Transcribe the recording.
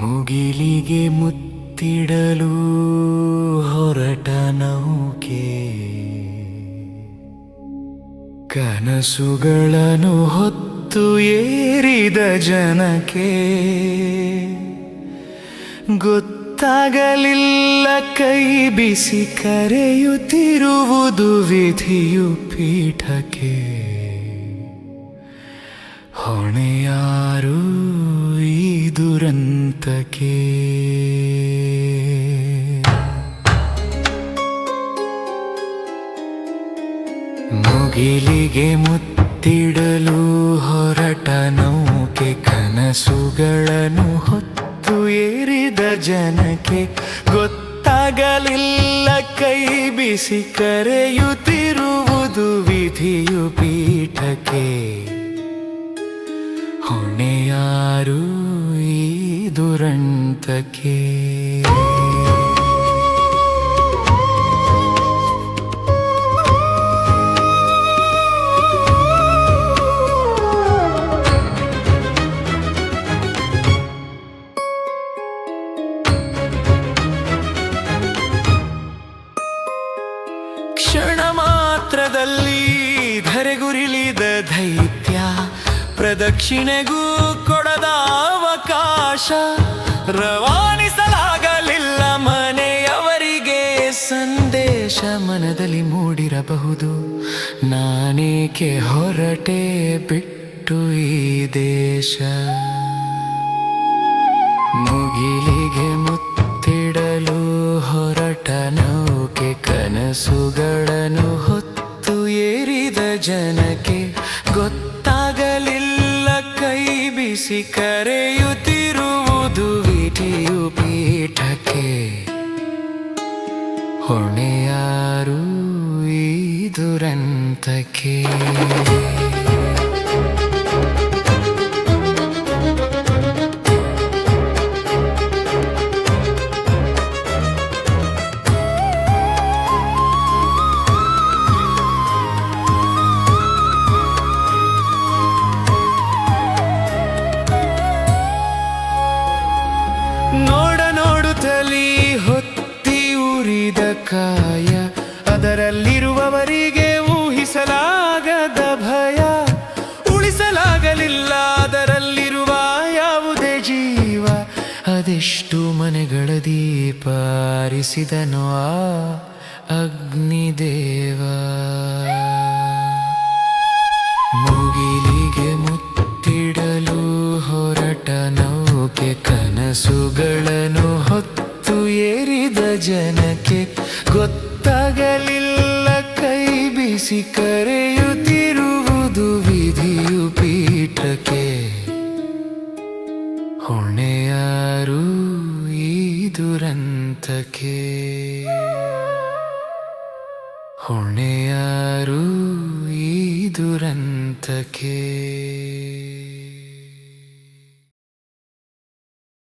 ಮುಗಿಲಿಗೆ ಮುತ್ತಿಡಲು ಹೊರಟ ನೌಕೆ. ಕನಸುಗಳನ್ನು ಹೊತ್ತು ಏರಿದ ಜನಕ್ಕೆ. ಗೊತ್ತಾಗಲಿಲ್ಲ ಕೈ ಬಿಸಿ ಕರೆಯುತ್ತಿರುವುದು ವಿಧಿಯು ಪೀಠಕ್ಕೆ. ಹೊಣೆಯಾರು ಈ ದುರಂತಕ್ಕೆ ಮುಗಿಲಿಗೆ ಮುತ್ತಿಡಲು ಹೊರಟ ನೌಕೆ ಕನಸುಗಳನ್ನು ಹೊತ್ತು ಏರಿದ ಜನಕ್ಕೆ ಗೊತ್ತಾಗಲಿಲ್ಲ ಕೈ ಬಿಸಿ ಕರೆಯುತ್ತಿರುವುದು ವಿಧಿಯು ಪೀಠಕ್ಕೆ. ಹೊಣೆಯಾರು ಈ ದುರಂತಕ್ಕೆ. ದೈತ್ಯ, ಪ್ರದಕ್ಷಿಣೆಗೂ ಕೊಡದ ಅವಕಾಶ ರವಾನಿಸಲಾಗಲಿಲ್ಲ ಮನೆಯವರಿಗೆ ಸಂದೇಶ ಮನದಲ್ಲಿ ಮೂಡಿರಬಹುದು. ನಾನೇಕೆ ಹೊರಟೆ ಬಿಟ್ಟು ಈ ದೇಶ? ಮುಗಿಲಿಗೆ ಮುತ್ತಿಡಲು ಹೊರಟ ನೌಕೆ ಕನಸುಗಳನ್ನು ಹೊತ್ತು ಏರಿದ ಜನಕ್ಕೆ ಬಿಸಿ ಕರೆಯುತ್ತಿರುವುದು ವಿಟಿಯು ಪೀಠಕ್ಕೆ. ಹೊಣೆಯಾರು ಈ ದುರಂತಕ್ಕೆ. ನೋಡ ನೋಡುತ್ತಲಿ ಹೊತ್ತಿ ಉರಿದ ಕಾಯ. ಅದರಲ್ಲಿರುವವರಿಗೆ ಊಹಿಸಲಾಗದ ಭಯ. ಉಳಿಸಲಾಗಲಿಲ್ಲ ಅದರಲ್ಲಿರುವ ಯಾವುದೇ ಜೀವ. ಅದೆಷ್ಟು ಮನೆಗಳ ದೀಪ ಆರಿಸಿದನು ಆ ಅಗ್ನಿದೇವ ಮುಗಿಲಿಗೆ ಮುತ್ತಿಡಲು ಹೊರಟ ನೌಕೆ ಕನಸುಗಳನ್ನು ಹೊತ್ತು ಏರಿದ ಜನಕ್ಕೆ ಗೊತ್ತಾಗಲಿಲ್ಲ ಕೈ ಬಿಸಿ ಕರೆಯುತ್ತಿರುವುದು ವಿಧಿಯು ಪೀಠಕ್ಕೆ. ಹೊಣೆಯಾರು ಈ ದುರಂತಕ್ಕೆ. ಹೊಣೆಯಾರು ಈ ದುರಂತಕ್ಕೆ.